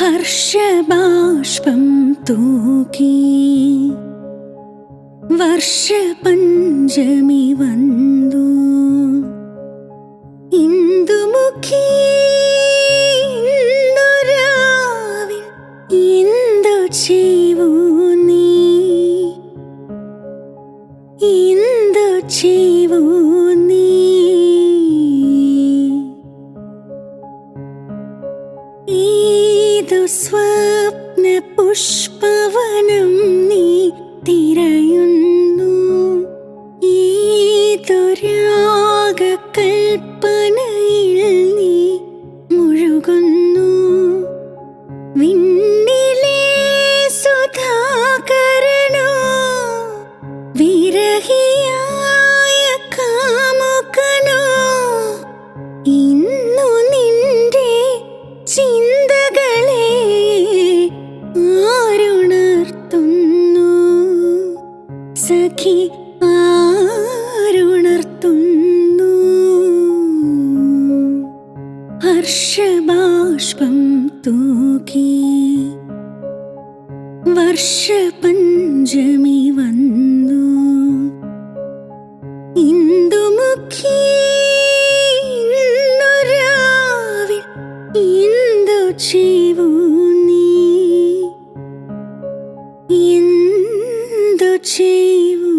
ഹർഷബാഷ്പം തൂക്കി. വർഷപഞ്ചമി വന്നു. ഇന്ദുമുഖി ഇന്നുരാവിൽ എന്തു ചെയ്വൂ നീ. എന്തു ചെയ്വൂ നീ. ഏതു സ്വപ്ന പുഷ്പവനം നീ തിരയുന്നു? ഏതു രാഗകൽപ്പനയിൽ നീ മുഴുകുന്നു? വിണ്ണിലെ സുധാകരനോ വിരഹിയായ സഖി ആരുണർത്തുന്നു. ഹർഷബാഷ്പം തൂക്കി വർഷപഞ്ചമി വന്നു. ഇന്ദുമുഖി ഇന്നുരാവിൽ എന്തു ചെയ്വൂ നീ. ചെയ്വൂ